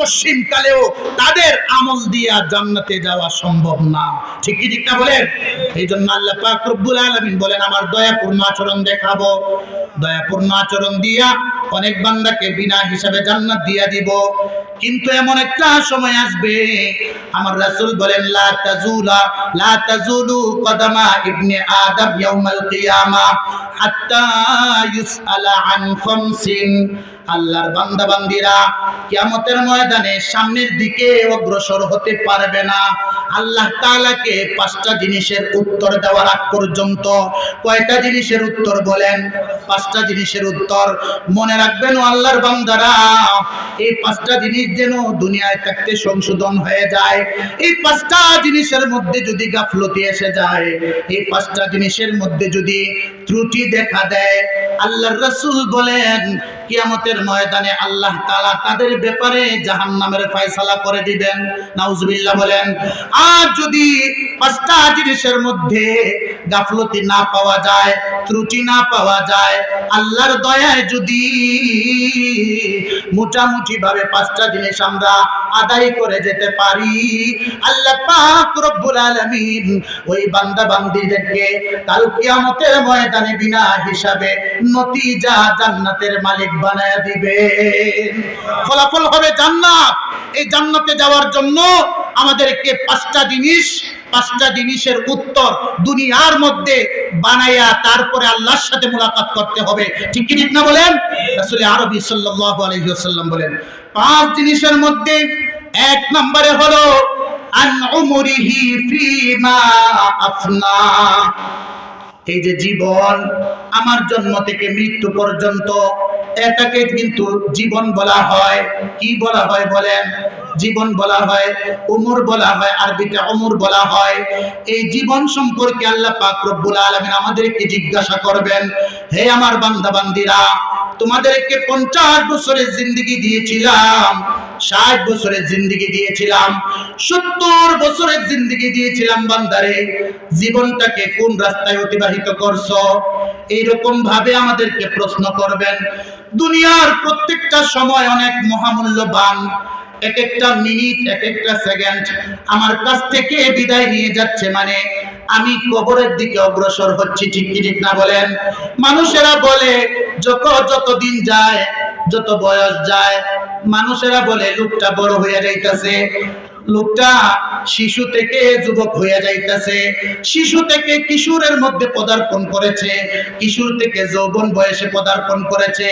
পশ্চিম কালেও তাদের আমল দিয়া জান্নাতে যাওয়া সম্ভব না। ঠিক কি ঠিক না বলেন? এই জন্য আল্লাহ পাক রব্বুল আলামিন বলেন, আমার দয়াপূর্ণ আচরণ দেখাবো। দয়াপূর্ণ আচরণ দিয়া অনেক বান্দাকে বিনা হিসাবে জান্নাত দিয়া দিব। কিন্তু এমন একটা সময় আসবে, আমার রাসূল বলেন, লা তাজুলা লা তাজুলু কদামা ইবনে আদম ইয়াউমাল কিয়ামা হাত্তা ইউসআলা আন খামসিন। আল্লাহর বান্দা বান্দিরা কিয়ামতের ময়দানে সামনের দিকে অগ্রসর হতে পারবে না। আল্লাহ তাআলাকে পাঁচটা জিনিসের উত্তর দেওয়ার আগ পর্যন্ত কয়টা জিনিসের উত্তর বলেন? পাঁচটা জিনিসের উত্তর। মনে রাখবেন আল্লাহর বান্দারা, এই পাঁচটা জিনিস যেন দুনিয়ায় থাকতে সংশোধন হয়ে যায়। এই পাঁচটা জিনিসের মধ্যে যদি গাফলতি এসে যায়, এই পাঁচটা জিনিসের মধ্যে যদি ত্রুটি দেখা দেয়, আল্লাহর রাসূল বলেন, কিয়ামতের ময়দানে আল্লাহ তাআলা তাদের ব্যাপারে জাহান্নামের ফয়সালা করে দিবেন। নাউজুবিল্লাহ বলেন, আর যদি পাঁচটা জিনিসের মধ্যে গাফলতি না পাওয়া যায়, ত্রুটি না পাওয়া যায়, আল্লাহর দয়ায় যদি মোটামুটি ভাবে পাঁচটা জিনিস আমরা আদায় করে যেতে পারি, আল্লাহ পাক রব্বুল আলামিন ওই বান্দা বান্দীদেরকে কাল কিয়ামতের ময়দানে বিনা হিসাবে নতিজা জান্নাতের মালিক বানায় দিবে ফলাফল হবে জান্নাত। এই জান্নাতে যাওয়ার জন্য আমাদেরকে পাঁচটা জিনিস, পাঁচটা জিনিসের উত্তর দুনিয়ার মধ্যে বানাইয়া তারপরে আল্লাহর সাথে মোলাকাত করতে হবে। ঠিক কি ঠিক না বলেন? রাসূল আরবি সাল্লাল্লাহু আলাইহি ওয়াসাল্লাম বলেন, পাঁচ জিনিসের মধ্যে এক নম্বরে হলো, আন উমরিহি ফিমা আফনা। এই যে জীবন আমার জন্ম থেকে মৃত্যু পর্যন্ত, এটাকে কিন্তু জীবন বলা হয়। কি বলা হয় বলেন? জীবন বলা হয়, উমর বলা হয়, আরবিতে অমর বলা হয়। এই জীবন সম্পর্কে আল্লাহ পাক রব্বুল আলামিন আমাদেরকে জিজ্ঞাসা করবেন, হে আমার বান্দা বান্দিরা তোমাদেরকে পঞ্চাশ বছরের জিন্দগি দিয়েছিলাম, ষাট বছরের জিন্দগি দিয়েছিলাম, সত্তর বছরের জিন্দগি দিয়েছিলাম বান্দারে। জীবনটাকে কোন রাস্তায় অতিবাহিত করছ? এইরকম ভাবে আমাদেরকে প্রশ্ন করবেন। দুনিয়ার প্রত্যেকটা সময় অনেক মহামূল্যবান। এক একটা মিনিট, এক একটা সেকেন্ড আমার কাছ থেকে বিদায় নিয়ে যাচ্ছে মানে আমি কবরের দিকে অগ্রসর হচ্ছি, ঠিক ঠিক না বলেন? মানুষেরা বলে, যত যত দিন যায়, যত বয়স যায়, মানুষেরা বলে, লোকটা বড় হয়ে যাইতাছে। লোকটা শিশু থেকে যুবক হয়ে যাইতাছে। শিশু থেকে কিশোরের মধ্যে পদার্পণ করেছে। কিশোর থেকে যৌবন বয়সে পদার্পণ করেছে।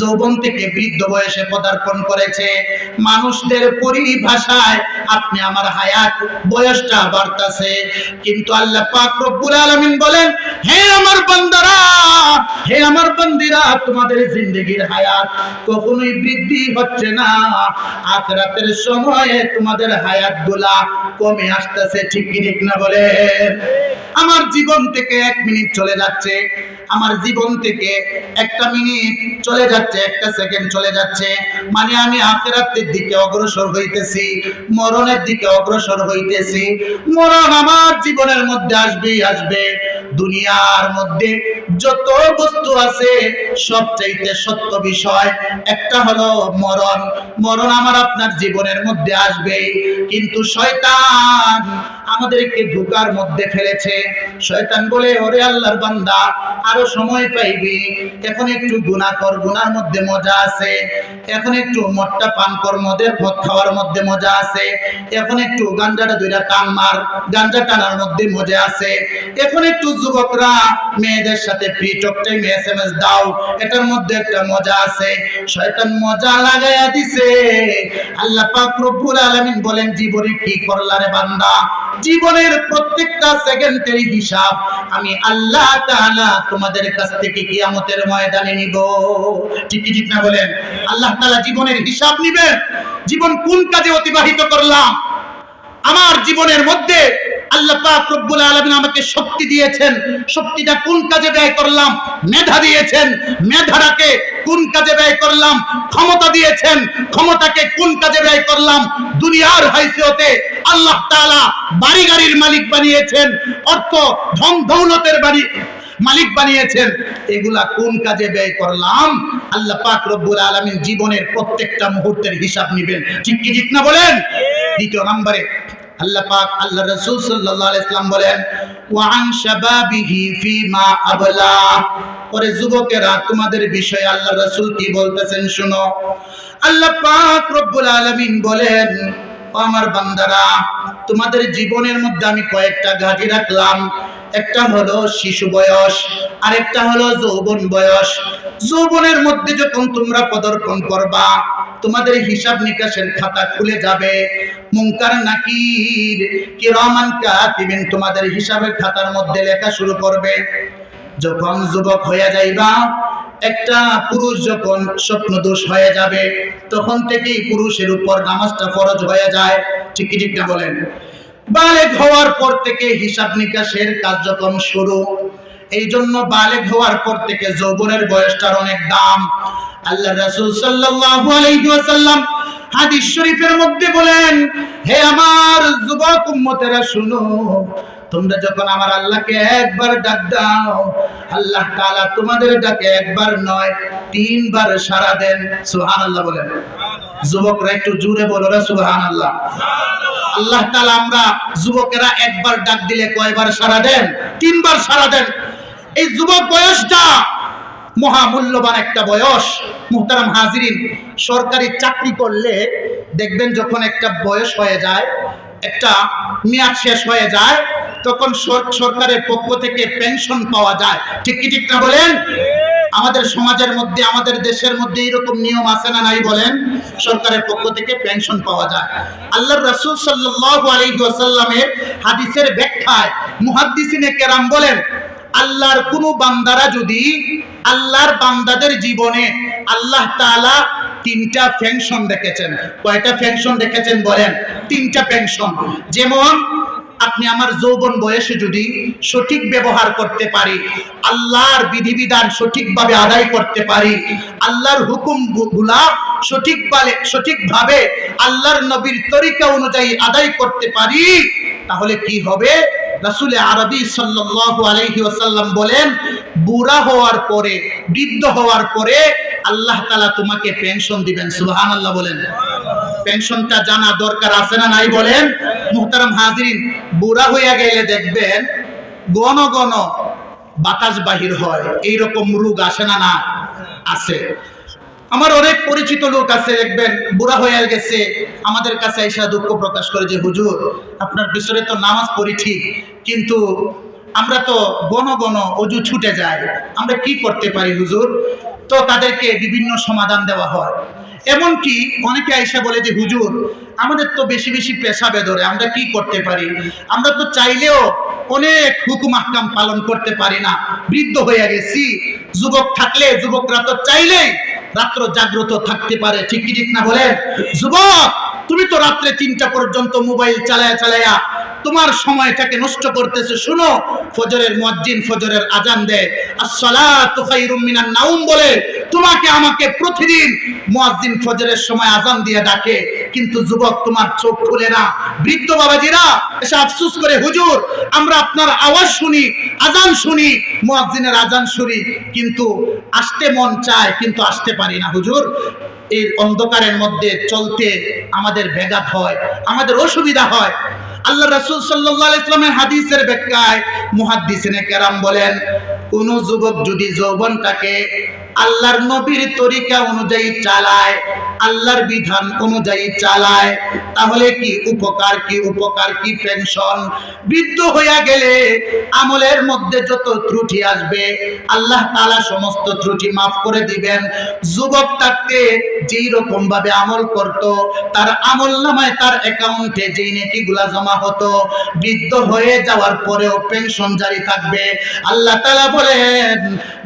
যৌবন থেকে বৃদ্ধ বয়সে পদার্পণ করেছে। মানুষদের পরিভাষায় আপনি আমার হায়াত, বয়সটা বাড়তাছে। কিন্তু আল্লাহ পাক রব্বুল আলামিন বলেন, হে আমার বান্দারা, হে আমার বান্দিরা, তোমাদের জিন্দগির হায়াত কখনোই বৃদ্ধি হচ্ছে না। আখরাতের সময়ে তোমাদের হায়াত গুলা কমে আসতেছে, ঠিক ঠিক না বলে? আমার জীবন থেকে এক মিনিট চলে যাচ্ছে, আমার জীবন থেকে একটা মিনিট চলে যাচ্ছে, একটা সেকেন্ড চলে যাচ্ছে। মানে আমি আখেরাতের দিকে অগ্রসর হইতেছি, মরণের দিকে অগ্রসর হইতেছি। মরণ আমার জীবনের মধ্যে আসবেই আসবে, দুনিয়ার মধ্যে যত বস্তু আছে, সবচাইতে সত্য বিষয় একটা হলো মরণ। মরণ আমার আপনার জীবনের মধ্যে আসবে, কিন্তু শয়তান আমাদেরকে ধোকার মধ্যে ফেলেছে। শয়তান বলে, ওরে আল্লাহর বান্দা, আরও সময় পাইবি। এখন একটু গুনাহ কর গুনার মধ্যে মজা আছে। এখন একটু মদটা পান কর, মদের মদ খাওয়ার মধ্যে মজা আছে। এখন একটু গাঞ্জাটা দুইটা টান মার, গাঞ্জা টানার মধ্যে মজা আছে। এখন একটু যুবকরা, মেয়েদের সাথে ফ্রি টক টাইম এসএমএস দাও। এটার মধ্যে একটা মজা আছে। শয়তান মজা লাগাইয়া দিছে। আল্লাহ পাক রব্বুল আলামিন বলেন, জীবনে কি করলা রে বান্দা? জীবনের প্রত্যেকটা সেকেন্ডের হিসাব আমি আল্লাহ তাআলা তোমাদের কাছ থেকে কিয়ামতের ময়দানে নিব। ঠিক ঠিক না বলেন? আল্লাহ তাআলা জীবনের হিসাব নিবেন। জীবন কোন কাজে অতিবাহিত করলাম? আমার জীবনের মধ্যে আল্লাহ পাক রব্বুল আলামিন আমাকে শক্তি দিয়েছেন। শক্তিটা কোন কাজে ব্যয় করলাম? মেধা দিয়েছেন। মেধাটাকে কোন কাজে ব্যয় করলাম? ক্ষমতা দিয়েছেন। ক্ষমতাকে কোন কাজে ব্যয় করলাম? দুনিয়ার হাইসিয়তে আল্লাহ তাআলা বাড়ি গাড়ির মালিক বানিয়েছেন। অর্থ ধন দৌলতের বাড়ি মালিক বানিয়েছেন। এগুলা কোন কাজে ব্যয় করলাম? আল্লাহ পাক রব্বুল আলামিন জীবনের প্রত্যেকটা মুহূর্তের হিসাব নেবেন। ঠিক কি ঠিক না বলেন? দ্বিতীয় নম্বরে আল্লাহ পাক আল্লাহ রাসূল সাল্লাল্লাহু আলাইহি সাল্লাম বলেন, ওয়া আন শাবাবিহি ফিমা আবলা। পরে যুবকেরা, তোমাদের বিষয়ে আল্লাহ রাসূল কি বলতেছেন শুনো। আল্লাহ পাক রব্বুল আলামিন বলেন আমার বান্দারা, তোমাদের জীবনের মধ্যে আমি কয়েকটা ঘাটি রাখলাম। একটা হলো শিশু বয়স, আরেকটা হলো যৌবন বয়স। যৌবনের মধ্যে যখন তোমরা পদার্পণ করবা, তোমাদের হিসাব নিকাশের খাতা খুলে যাবে। মুনকার নাকির কিরামান কাতিবিন তোমাদের হিসাবের খাতার মধ্যে লেখা শুরু করবে। যখন যুবক হয়ে যাইবা, একটা পুরুষ যখন স্বপ্নদোষ হয়ে যাবে, তখন থেকেই পুরুষের উপর নামাজটা ফরজ হয়ে যায়। ঠিক ঠিক না বলেন? বালেগ হওয়ার পর থেকে হিসাব নিকাশের যখন শুরু। এই জন্য বালেগ হওয়ার পর থেকে যৌবনের বয়সটার অনেক দাম। আল্লাহ রাসূল সাল্লাল্লাহু আলাইহি ওয়াসাল্লাম হাদিস শরীফের মধ্যে বলেন, হে আমার যুবক উম্মতেরা, শুনো, তোমরা যখন আমার আল্লাহকে একবার ডাক দাও, আল্লাহ তাআলা তোমাদের ডাকে একবার নয়, তিনবার সাড়া দেন। সুবহানাল্লাহ বলেন। যুবকরা একটু জোরে বলো রে সুবহানাল্লাহ। আল্লাহ তাআলা আমরা যুবকেরা একবার ডাক দিলে কয়বার সাড়া দেন? তিনবার সাড়া দেন। এই যুবক বয়সটা মহামূল্যবান একটা বয়স। মুহতারাম হাজিরিন, সরকারি চাকরি করলে দেখবেন যখন একটা বয়স হয়ে যায়, একটা মেয়াদ শেষ হয়ে যায়, তখন সরকারের পক্ষ থেকে পেনশন পাওয়া যায়। ঠিক কি ঠিক না বলেন? আমাদের সমাজের মধ্যে, আমাদের দেশের মধ্যে এরকম নিয়ম আছে না নাই বলেন? সরকারের পক্ষ থেকে পেনশন পাওয়া যায়। আল্লাহ রাসূল ওয়াসাল্লামের হাদিসের ব্যাখ্যায় মুহাদ্দিসিনে কেরাম বলেন, আল্লাহর কোন বান্দারা যদি আল্লাহর বান্দাদের জীবনে আল্লাহ তাআলা তিনটা পেনশন রেখেছেন। কয়টা পেনশন রেখেছেন বলেন? তিনটা পেনশন। যেমন আপনি আমার যৌবন বয়সে যদি সঠিক ব্যবহার করতে পারি, আল্লাহর বিধিবিধান সঠিকভাবে আদায় করতে পারি, আল্লাহর হুকুমগুলা সঠিকভাবে সঠিকভাবে আল্লাহর নবীর তরিকা অনুযায়ী আদায় করতে পারি, তাহলে কি হবে? রাসূলে আরবি সাল্লাল্লাহু আলাইহি ওয়াসাল্লাম বলেন, বুড়া হওয়ার পরে, বৃদ্ধ হওয়ার পরে আল্লাহ তাআলা তোমাকে পেনশন দিবেন। সুবহানাল্লাহ বলেন। পেনশনটা জানা দরকার আছে না নাই বলেন? মুহতারাম হাজিরিন, বুড়া হইয়া গেলে দেখবেন গণ গণ বাতাস বাহির হয়। এইরকম রোগ আসে না না? আছে। আমার অনেক পরিচিত লোক আছে দেখবেন বুড়া হয়ে গেছে, আমাদের কাছে এসা দুঃখ প্রকাশ করে যে, হুজুর, আপনার পিছনে তো নামাজ পড়ি ঠিক, কিন্তু আমরা তো গণ গণ অজু ছুটে যায় আমরা কি করতে পারি হুজুর? তো তাদেরকে বিভিন্ন সমাধান দেওয়া হয়। এমনকি অনেকে আইসা বলে যে, হুজুর, আমাদের তো বেশি বেশি পেশা বেদরে, আমরা কি করতে পারি? আমরা তো চাইলেও অনেক হুকুম আহকাম পালন করতে পারি না। বৃদ্ধ হয়ে গেছি। যুবক থাকলে, যুবকরা তো চাইলেই রাত্র জাগ্রত থাকতে পারে। ঠিক কি ঠিক না বলে যুবক তুমি তো রাত্রে তিনটা পর্যন্ত মোবাইল চালায়া চালায়া তোমার সময়টাকে নষ্ট করতেছে, শুনো। ফজরের মুয়াজ্জিন ফজরের আজান দেয়। আসসালাতু খায়রুম মিনান নাউম বলে, তোমাকে আমাকে প্রতিদিন মুয়াজ্জিন ফজরের সময় আজান দিয়ে ডাকে, কিন্তু যুবক তোমার চোখ খুলে না। বৃদ্ধ বাবাজিরা এসে আফসোস করে, হুজুর, আমরা আপনার আওয়াজ শুনি, আজান শুনি, মুয়াজ্জিনের আজান শুনি, কিন্তু আসতে মন চায়, কিন্তু আসতে পারি না, হুজুর। এই অন্ধকারের মধ্যে চলতে আমাদের ব্যাঘাত হয়, আমাদের অসুবিধা হয়। আল্লাহ রাসূল আলাইহি ইসলামের হাদিসের ব্যাখ্যায় মুহাদ্দিসিনে কেরাম বলেন, কোন যুবক যদি যৌবনটাকে আল্লাহর নবীর তরিকা অনুযায়ী চালায়, আল্লাহর বিধান অনুযায়ী চালায়। তাহলে কি উপকার কি উপকার, কি পেনশন? বৃদ্ধ হইয়া গেলে আমলের মধ্যে যত ত্রুটি আসবে, আল্লাহ তাআলা সমস্ত ত্রুটি মাফ করে দিবেন। যুবক থাকতে যেই রকম ভাবে আমল করত, তার আমল নামায় তার অ্যাকাউন্টে যেই নেকিগুলা জমা হতো, বৃদ্ধ হয়ে যাওয়ার পরেও পেনশন জারি থাকবে। আল্লাহ তাআলা বলেন,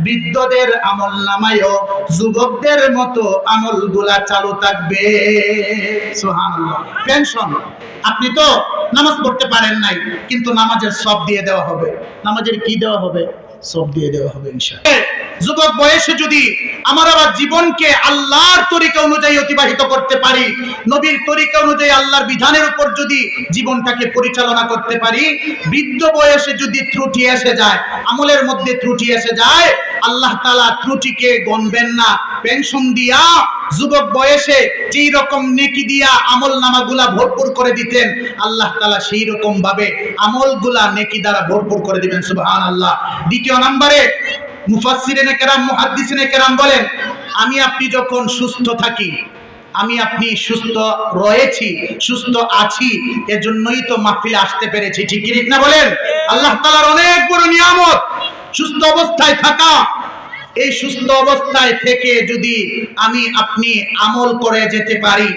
বৃদ্ধদের আমল নামায়ও যুবকদের মতো আমলগুলা চালু থাকবে। পেনশন আপনি তো নামাজ পড়তে পারেন নাই, কিন্তু নামাজের সব দিয়ে দেওয়া হবে। নামাজের কি দেওয়া হবে? সব দিয়ে দেওয়া হবে ইনশাআল্লাহ। যুবক বয়সে যদি আমার আবার জীবনকে আল্লাহর তরিকা অনুযায়ী অতিবাহিত করতে পারি, নবীর তরিকা অনুযায়ী আল্লাহর বিধানের উপর যদি জীবনটাকে পরিচালনা করতে পারি, বৃদ্ধ বয়সে যদি ত্রুটি এসে যায়, আমলের মধ্যে ত্রুটি এসে যায় আল্লাহ তালা ত্রুটিকে গণবেন না। পেনশন দিয়া, যুবক বয়সে যেই রকম নেকি দিয়া আমল নামাগুলা ভরপুর করে দিতেন, আল্লাহ তালা সেই রকম ভাবে আমলগুলা নেকি দ্বারা ভরপুর করে দিবেন সুবহান আল্লাহ দ্বিতীয় নম্বরে মুফাসসিরিনে কেরাম, মুহাদ্দিসিনে কেরাম বলেন, আমি আপনি যখন সুস্থ থাকি, আমি আপনি সুস্থ রয়েছি, সুস্থ আছি, এজন্যই তো মাহফিলে আসতে পেরেছি। ঠিক না বলেন? আল্লাহ তাআলার অনেক বড় নিয়ামত। সুস্থ অবস্থায় থাকা। এই সুস্থ অবস্থায় থেকে যদি আমি আপনি আমল করে যেতে পারি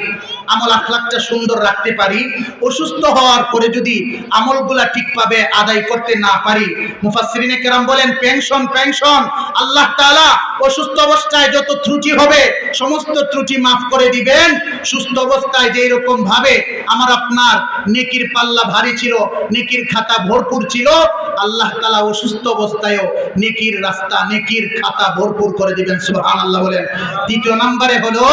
আমল আখলাকটা সুন্দর রাখতে পারি, অসুস্থ হওয়ার পরে যদি আমলগুলা ঠিকভাবে আদায় করতে না পারি, মুফাসসিরিনে কেরাম বলেন, পেনশন পেনশন, আল্লাহ তাআলা অসুস্থ অবস্থায় যত ত্রুটি হবে, সমস্ত ত্রুটি মাফ করে দিবেন। সুস্থ অবস্থায় যেই রকম ভাবে আমার আপনার নেকির পাল্লা ভারী ছিল, নেকির খাতা ভরপুর ছিল, আল্লাহ তাআলা অসুস্থ অবস্থায়ও নেকির রাস্তা, নেকির খাতা ভরপুর করে দিবেন, সুবহানাল্লাহ বলেন। তৃতীয় নম্বরে হলো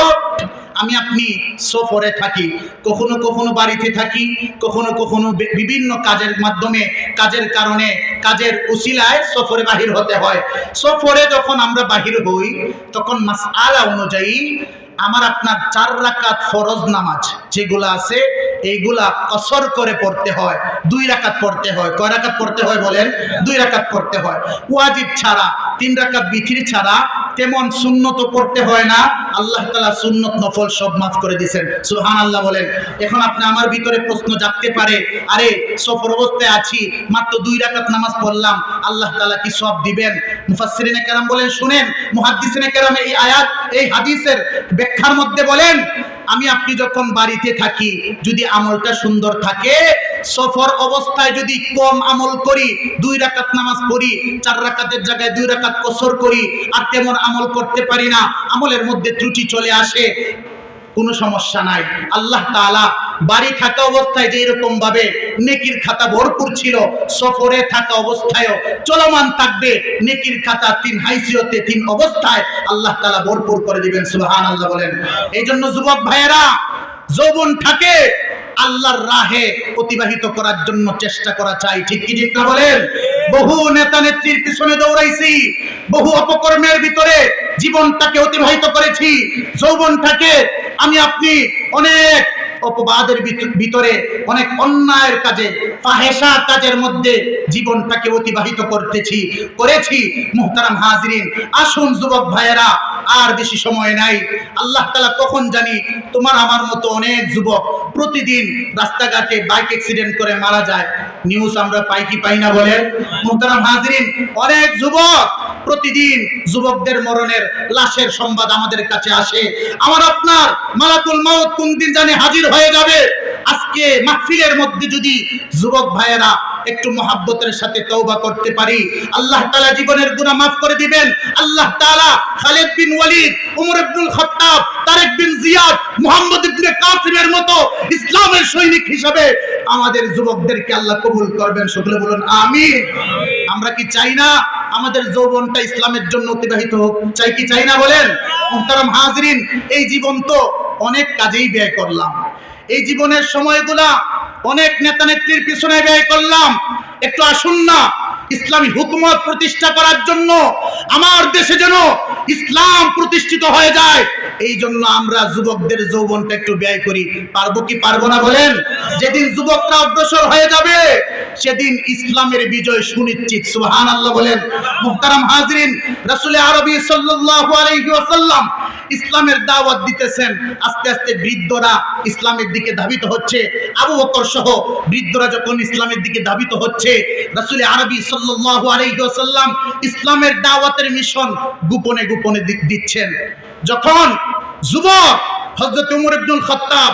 আমি আপনি সফরে থাকি, কখনো কখনো বাড়িতে থাকি, কখনো কখনো বিভিন্ন কাজের মাধ্যমে, কাজের কারণে, কাজের উসিলায় সফরে বাহির হতে হয়। সফরে যখন আমরা বাহির হই, তখন মাস আলা অনুযায়ী আমার আপনার চার রাকাত ফরজ নামাজ, যেগুলো আছে, এইগুলা কসর করে পড়তে হয়, দুই রাকাত পড়তে হয়। কয় রাকাত পড়তে হয় বলেন? দুই রাকাত পড়তে হয়। ওয়াজিব ছাড়া, তিন রাকাত বিথির ছাড়া তেমন শূন্য তো পড়তে হয় না। আল্লাহ তালা সুন্নত নফল সব মাফ করে দিয়েছেন। সুহান আল্লাহ বলেন, এখন আপনি আমার ভিতরে প্রশ্ন জাগতে পারে, আরে সফর অবস্থায় আছি, মাত্র দুই রাকাত নামাজ পড়লাম, আল্লাহ তালা কি সব দিবেন? মুফাসসিরিনে কেরাম বলেন, শুনেন, মুহাদ্দিসিনে কেরাম এই আয়াত, এই হাদিসের ব্যাখ্যার মধ্যে বলেন, আমি আপনি যখন বাড়িতে থাকি, যদি আমলটা সুন্দর থাকে, সফর অবস্থায় যদি কম আমল করি, দুই রাকাত নামাজ পড়ি, চার রাকাতের জায়গায় দুই রাকাত কসর করি, আর তেমন আমল করতে পারি না, আমলের মধ্যে ত্রুটি চলে আসে, কোনো সমস্যা নাই। আল্লাহ তাআলা বাড়ি থাকা অবস্থায় যে এরকম ভাবে নেকির খাতা ভরপুর ছিল, সফরে থাকা অবস্থায়ও চলমান থাকবে, নেকির খাতা তিন হাইসিয়তে তিন অবস্থায় আল্লাহ তাআলা ভরপুর করে দিবেন, সুবহানাল্লাহ বলেন। এই জন্য যুবক ভাইয়েরা, যৌবন থাকে, আল্লাহর রাহে অতিবাহিত করার জন্য চেষ্টা করা চাই, ঠিক কি, ঠিক না বলেন? বহু নেতা নেত্রীর পিছনে দৌড়াইছি, বহু অপকর্মের ভিতরে জীবনটাকে অতিবাহিত করেছি, যৌবনটাকে আমি আপনি অনেক অপবাদের ভিতরে অনেক অন্যায়ের কাজে ফাহেসা কাজের মধ্যে জীবনটাকে অতিবাহিত করতেছি, করেছি। মুহতারাম হাজরিন, আসুন যুবক ভাইয়েরা, আর বেশি সময় নাই। আল্লাহ তালা কখন জানি তোমার আমার মতো অনেক যুবক প্রতিদিন রাস্তাঘাটে বাইক অ্যাক্সিডেন্ট করে মারা যায়। নিউজ আমরা পাই কি পাই না বলে মুহতারাম হাজরিন, অনেক যুবক প্রতিদিন যুবকদের মরণের লাশের সংবাদ আমাদের কাছে আসে। আমার আপনার মালাকুল মাউত কোন দিন জানি হাজির হয়ে যাবে। আজকে মাহফিলের মধ্যে যদি যুবক ভাইয়েরা একটু মহাব্বতের সাথে তওবা করতে পারি, আল্লাহ তাআলা জীবনের গুনাহ মাফ করে দিবেন। আল্লাহ তাআলা খালিদ বিন ওয়ালিদ ওমর ইবনুল খাত্তাব, তারেক বিন জিয়াদ, মুহাম্মদ ইবনে কাসিমের মতো ইসলামের সৈনিক হিসাবে আমাদের যুবকদেরকে আল্লাহ কবুল করবেন। সকলে বলুন, আমিন। আমরা কি চাই না আমাদের যৌবনটা ইসলামের জন্য অতিবাহিত হোক? চাই কি, চাই না বলেন? মুহতারাম হাজরিন, এই জীবন তো অনেক কাজেই ব্যয় করলাম। এই জীবনের সময়গুলা অনেক নেতা নেত্রীর পিছনে ব্যয় করলাম। একটু আসুন না। ইসলামী হুকুমত প্রতিষ্ঠা করার জন্য আমার দেশে যেন ইসলাম প্রতিষ্ঠিত হয়ে যায় এই জন্য আমরা যুবকদের যৌবনটা একটু ব্যয় করি। পারব কি পারব না বলেন? যেদিন যুবকরা অগ্রসর হয়ে যাবে, সেদিন ইসলামের বিজয় সুনিশ্চিত। সুহান আল্লাহ বলেন। মুহতারাম হাজরিন, রাসূল আরবি ওয়াসাল্লাম ইসলামের দাওয়াত দিতেছেন। আস্তে আস্তে বৃদ্ধরা ইসলামের দিকে ধাবিত হচ্ছে। আবু বকর সহ বৃদ্ধরা যখন ইসলামের দিকে ধাবিত হচ্ছে, রাসূল আরবি সাল্লাল্লাহু ইসলামের দাওয়াতের মিশন গোপনে গোপনে দিচ্ছেন। যখন যুবক হযরত উমর ইবনুল খাত্তাব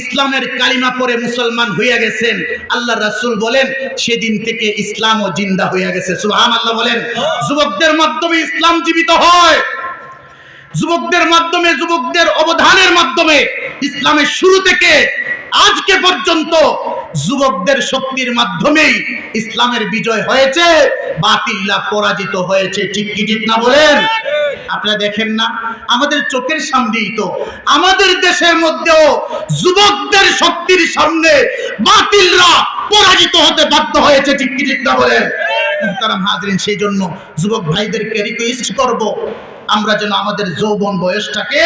ইসলামের কালিমা পড়ে মুসলমান হইয়া গেছেন আল্লাহ রাসুল বলেন, সেদিন থেকে ইসলাম ও জিন্দা হইয়া গেছে। সুবহানাল্লাহ বলেন, যুবকদের মাধ্যমে ইসলাম জীবিত হয়। যুবকদের মাধ্যমে, যুবকদের অবদানের মাধ্যমে ইসলামের শুরু থেকে আজকে পর্যন্ত যুবকদের শক্তির মাধ্যমেই ইসলামের বিজয় হয়েছে, বাতিল্লা পরাজিত হয়েছে। ঠিক কি ঠিক না বলেন? আপনারা দেখেন না, আমাদের চোখের সামনেই তো, আমাদের দেশের মধ্যেও যুবকদের শক্তির সামনে বাতিলরা পরাজিত হতে বাধ্য হয়েছে। ঠিক কি ঠিক না বলেন? মুহতারাম হাজরিন, সেই জন্য যুবক ভাইদেরকে রিকোয়েস্ট করব, আমরা যেন আমাদের যৌবন বয়সটাকে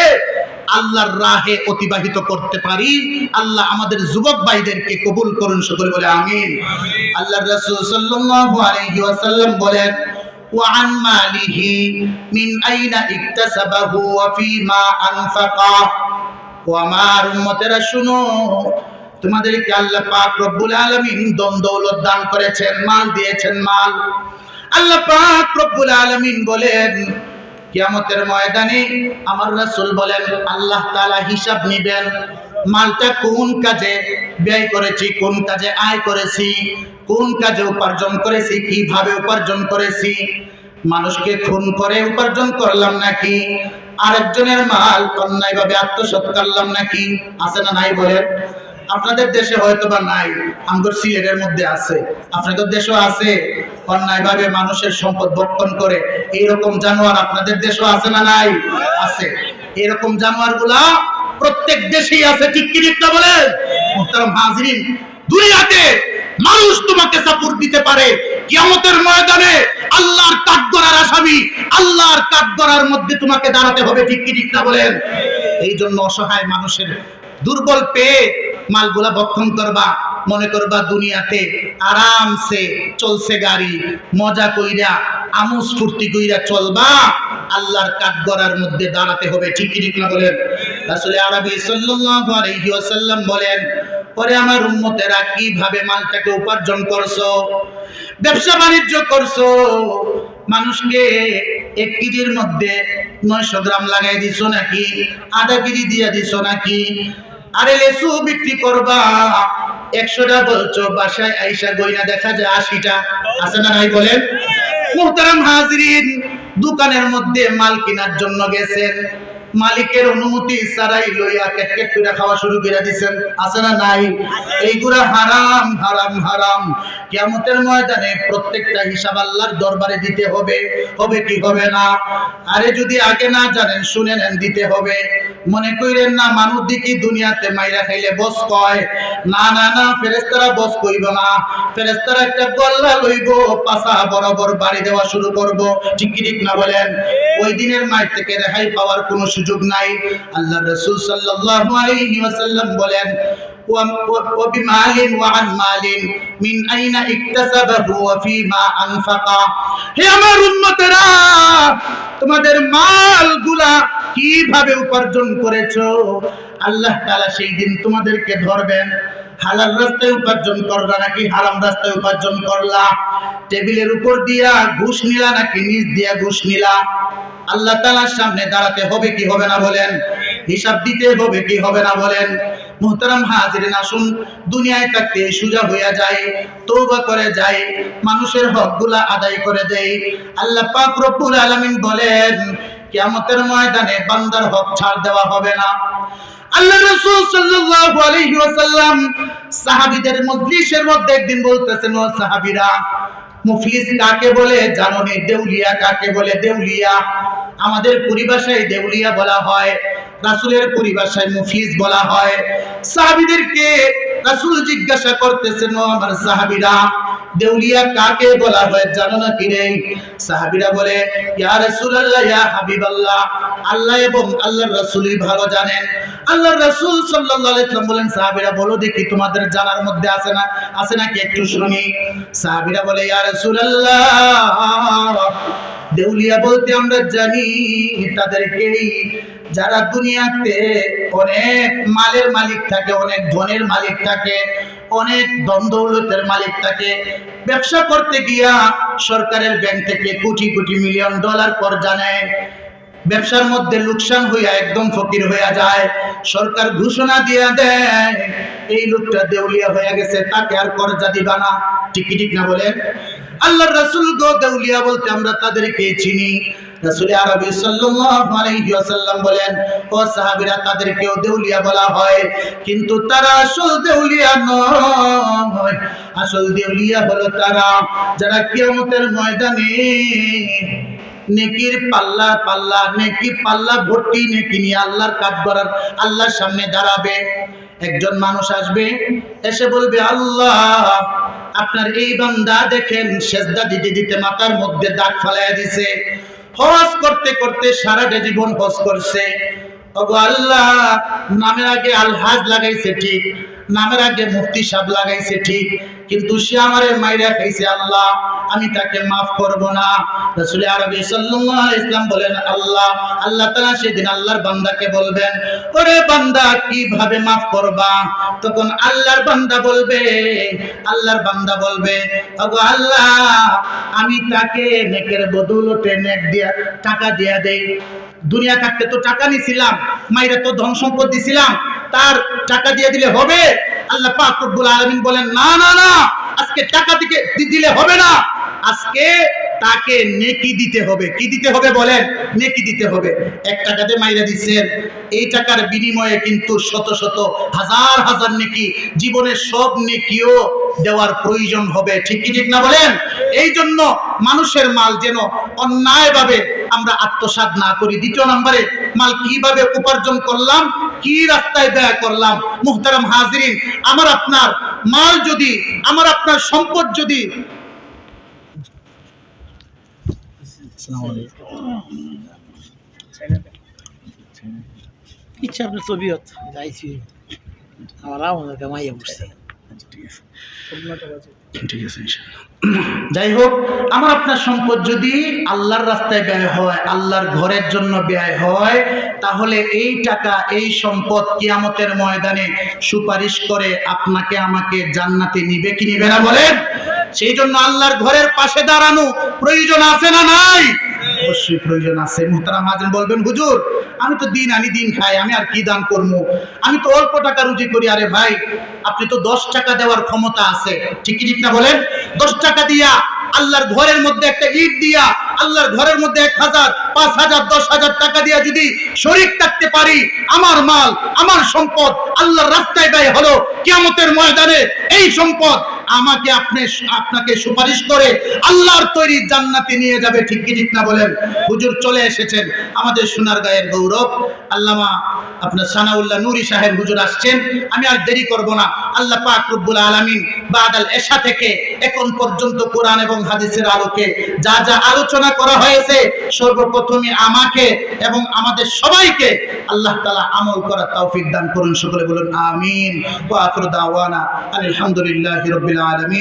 আল্লাহর রাহে অতিবাহিত করতে পারি আল্লাহ আমাদের যুবক ভাইদেরকে কবুল করুন সকলে বলে আমিন আল্লাহ রাসূল সাল্লাল্লাহু আলাইহি ওয়াসাল্লাম বলেন وعن ماله من أين اكتسبه وفيما أنفقه وما উম্মতেরা শুনো তোমাদেরকে আল্লাহ পাক রব্বুল আলামিন দন দৌলত দান করেছেন মাল দিয়েছেন মাল আল্লাহ পাক রব্বুল আলামিন বলেন কিয়ামতের ময়দানে আমার রাসূল বলেন, আল্লাহ তাআলা হিসাব নেবেন, মালটা কোন কাজে ব্যয় করেছি, কোন কাজে আয় করেছি, কোন কাজে উপার্জন করেছি, কীভাবে উপার্জন করেছি? মানুষকে খুন করে উপার্জন করলাম নাকি? আরেকজনের মাল অন্যায়ভাবে আত্মসাৎ করলাম নাকি? আছে না নাই বলেন? আপনাদের দেশে হয়তো বা নাই আমগর সিলেটের মধ্যে আছে। আপনাদের দেশেও আছে, অন্যায়ভাবে মানুষের সম্পদ ভক্ষণ করে। এইরকম জানোয়ার আপনাদের দেশেও আছে না নাই? আছে। এরকম জানোয়ারগুলা প্রত্যেক দেশেই আছে, ঠিক কি না বলেন? হাজরিন, দুনিয়াতে মানুষ তোমাকে সাপোর্ট দিতে পারে। কিয়ামতের ময়দানে আল্লাহর কাঠগড়ার আসামি, আল্লাহর কাঠগড়ার মধ্যে তোমাকে দাঁড়াতে হবে, ঠিক কি না বলেন? এই জন্য অসহায় মানুষের দুর্বল পেয়ে মালগুলা বক্ষণ করবা, মনে করবা দুনিয়াতে আরামসে চলছে গাড়ি, মজা কইরা, আমুস ফুর্তি কইরা চলবা, আল্লাহর কাঠগড়ার মধ্যে দাঁড়াতে হবে, ঠিক ঠিক না বলেন? রাসূল আরবি সাল্লাল্লাহু আলাইহি ওয়াসাল্লাম বলেন পরে আমার উম্মতেরা, কীভাবে মালটাকে উপার্জন করছ? ব্যবসা বাণিজ্য করছ? মানুষকে এক কেজির মধ্যে নয়শো গ্রাম লাগাই দিছো নাকি? আধা কেজি দিয়ে দিছো নাকি? আরে লেসু বিক্রি করবা। একশোটা বলছো বাসায় আইসা গইনা দেখা যায় আশিটা। আছে না নাই বলেন? মুহতারাম হাজরিন দোকানের মধ্যে মাল কেনার জন্য গেছেন। মালিকের অনুমতি ছাড়াই লইয়া কেট কেট করে খাওয়া শুরু করে দিছেন। আছে না নাই? এইগুলা হারাম হারাম হারাম। কিয়ামতের ময়দানে প্রত্যেকটা হিসাব আল্লাহর দরবারে দিতে হবে। হবে কি হবে না? আরে যদি আগে না জানেন, শুনে নেন, দিতে হবে। মনে কইরেন না, মানুষ দিকে দুনিয়াতে মাইরা খাইলে বস কয়? না না না ফেরেস্তারা বস কইব না। ফেরেস্তারা একটা গল্লা লইব পাশা বরাবর বাড়ি দেওয়া শুরু করব। ঠিক ঠিক না বলেন? ওই দিনের মায়ের থেকে রেহাই পাওয়ার কোনো সুযোগ নাই আল্লাহ রাসূল সাল্লাল্লাহু আলাইহি ওয়াসাল্লাম বলেন وبمال وعن مال من أين اكتسبه وفيما أنفقه হে আমার উম্মতেরা তোমাদের মালগুলা কীভাবে উপার্জন করেছ? আল্লাহ তাআলা সেই দিন তোমাদেরকে ধরবেন। হালাল রাস্তায় উপার্জন করলা নাকি হারাম রাস্তায় উপার্জন করলা? টেবিলের উপর দিয়া ঘুষ নিলা নাকি নিচ দিয়া ঘুষ নিলা? আল্লাহ তাআলার সামনে দাঁড়াতে হবে কি হবে না বলেন? হিসাব দিতে হবে কি হবে না বলেন? মুহতারাম হাজিরিন, আসুন। দুনিয়ায় থাকতে সুজা হইয়া যায় তৌবা করে যায় মানুষের হকগুলা আদায় করে দেয় আল্লাহ পাক রব্বুল আলামিন বলেন, কিয়ামতের ময়দানে বান্দার হক ছাড় দেওয়া হবে না। আল্লাহ রাসূল সাল্লাল্লাহু আলাইহি ওয়াসাল্লাম সাহাবীদের মজলিসের মধ্যে একদিন বলতেছেন, ও সাহাবীরা মুফলিস কাকে বলে জানো নি? দেউলিয়া কাকে বলে? দেউলিয়া। আমাদের পরিভাষায় দেউলিয়া বলা হয়। রাসূলের পরিভাষায় মুফলিস বলা হয়। সাহাবীদেরকে রাসূল জিজ্ঞাসা করতেছেন আমার সাহাবীরা, দেউলিয়া কাকে বলা হয় জানো না কি রে? সাহাবীরা বলে, ইয়া রাসূলুল্লাহ, ইয়া হাবিবাল্লাহ, আল্লাহ এবং আল্লাহর রাসূলই ভালো জানেন। আল্লাহর রাসূল সাল্লাল্লাহু আলাইহি ওয়াসাল্লাম বলেন, সাহাবীরা, বলো দেখি তোমাদের জানার মধ্যে আছে না, আছে নাকি একটু শুনি? সাহাবিরা বলে, ইয়া রাসূলুল্লাহ, দেউলিয়া বলতে আমরা জানি, তাদেরকেই যারা দুনিয়াতে অনেক মালের মালিক থাকে, অনেক ধনের মালিক থাকে, অনেক দ্বন্দ্বলতের মালিক থাকে, ব্যবসা করতে গিয়া সরকারের ব্যাংক থেকে কোটি কোটি মিলিয়ন ডলার কর্জা নেয়। ব্যবসার মধ্যে লোকসান হইয়া একদম ফকির হইয়া যায়। সরকার ঘোষণা দিয়া দেয়, এই লোকটা দেউলিয়া হয়ে গেছে, তাকে আর করজা দিবা না। ঠিক ঠিক না বলেন? আল্লাহর রাসূল গো দেউলিয়া বলতে আমরা তাদেরকে চিনি। রাসূল আরবি সাল্লাল্লাহু আলাইহি ওয়াসাল্লাম বলেন, ও সাহাবীরা, তাদেরকেও দেউলিয়া বলা হয়, কিন্তু তারা আসল দেউলিয়া নয়। আসল দেউলিয়া হলো তারা যারা কিয়ামতের ময়দানে নেকির পাল্লা পাল্লা, নেকি পাল্লা ভর্তি নেকি নিয়ে আল্লাহর কাজ করার আল্লাহর সামনে দাঁড়াবে। একজন মানুষ আসবে, এসে বলবে, আল্লাহ, আপনার এই বান্দা দেখেন, সেজদা দিতে দিতে মাথার মধ্যে দাগ ফেলাইয়া দিছে। হজ করতে করতে সারাটা জীবন হজ করছে। আল্লাহ নামের আগে আল হাজ লাগাইছে ঠিক। নামের আগে মুফতি সাহেব লাগাইছে ঠিক, কিন্তু সে আমারে মাইরা খাইছে, আল্লাহ, আমি তাকে মাফ করব না। রাসূল আরবি আলাইহি ইসলাম বলেন, আল্লাহ আল্লাহ তাআলা সেদিন আল্লাহর বান্দাকে বলবেন, ওরে বান্দা, কীভাবে মাফ করবা? তখন আল্লাহর বান্দা বলবে, আল্লাহর বান্দা বলবে, ওগো আল্লাহ, আমি তাকে নেকের বদৌলতে নেক দিয়া, টাকা দিয়া দেই। দুনিয়া থাকতে তো টাকা নিছিলাম, মাইরা তো ধন সম্পদ দিছিলাম তার টাকা দিয়ে দিলে হবে? আল্লাহ পাক রব্বুল আলামিন বলেন, না না না, আজকে টাকা দিকে দিলে হবে না। আজকে তাকে নেকি দিতে হবে। কি দিতে হবে বলেন? নেকি দিতে হবে। এক টাকাতে মাইরা দিচ্ছেন। এই টাকার বিনিময়ে কিন্তু শত শত, হাজার হাজার নেকি, জীবনের সব নেকিও দেওয়ার প্রয়োজন হবে। ঠিক কি, ঠিক না বলেন? এই জন্য মানুষের মাল যেন অন্যায়ভাবে আমরা আত্মসাৎ না করি। দ্বিতীয় নম্বরে, মাল কীভাবে উপার্জন করলাম? কি রাস্তায় ব্যয় করলাম? মুখতারাম হাজিরিন, আমার আপনার মাল যদি, আমার আপনার সম্পদ যদি। ইচ্ছা আপনার তবিয়ত যাইছি। আমার আমাদের কামাইয়া বসছে। ঠিক আছে যাই হোক, আমার আপনার সম্পদ যদি আল্লাহর রাস্তায় ব্যয় হয়, আল্লাহর ঘরের জন্য ব্যয় হয়, তাহলে এই টাকা, এই সম্পদ কিয়ামতের ময়দানে সুপারিশ করে আপনাকে আমাকে জান্নাতে নিবে কি নিবে না বলেন? সেই জন্য আল্লাহর ঘরের পাশে দাঁড়ানো প্রয়োজন আছে না নাই? অবশ্যই প্রয়োজন আছে। মুহতারাম হাজির বলবেন, হুজুর, আমি তো দিন আনি দিন খাই, আমি আর কি দান করব? আমি তো অল্প টাকা রুজি করি, আরে ভাই, আপনি তো দশ টাকা দেওয়ার ক্ষমতা আছে। ঠিক কি ঠিক না বলেন? দশ টাকা দিয়া আল্লাহর ঘরের মধ্যে একটা ইট দিয়া, আল্লাহর ঘরের মধ্যে এক হাজার, পাঁচ হাজার, দশ হাজার টাকা দিয়া যদি শরীর থাকতে পারি, আমার মাল, আমার সম্পদ আল্লাহর রাস্তায় ব্যয় হলো। কিয়ামতের ময়দানে এই সম্পদ আমাকে আপনি আপনাকে সুপারিশ করে আল্লাহর তৈরি জান্নাতে নিয়ে যাবে, ঠিক কি ঠিক না বলেন? হুজুর চলে এসেছেন। আমাদের সোনার গায়ের গৌরব, আল্লামা আপনার সানাউল্লাহ নুরি সাহেব হুজুর আসছেন, আমি আর দেরি করব না। আল্লাহ পাক রব্বুল আলামিন বাদাল এশা থেকে এখন পর্যন্ত কোরআন এবং হাদিসের আলোকে যা যা আলোচনা করা হয়েছে, সর্বপ্রথমে আমাকে এবং আমাদের সবাইকে আল্লাহ তাআলা আমল করার তৌফিক দান করুন। সকলে বলুন, আমিন। ওয়া আখিরু দাওয়ানা আলহামদুলিল্লাহি রাব্বিল আলামিন।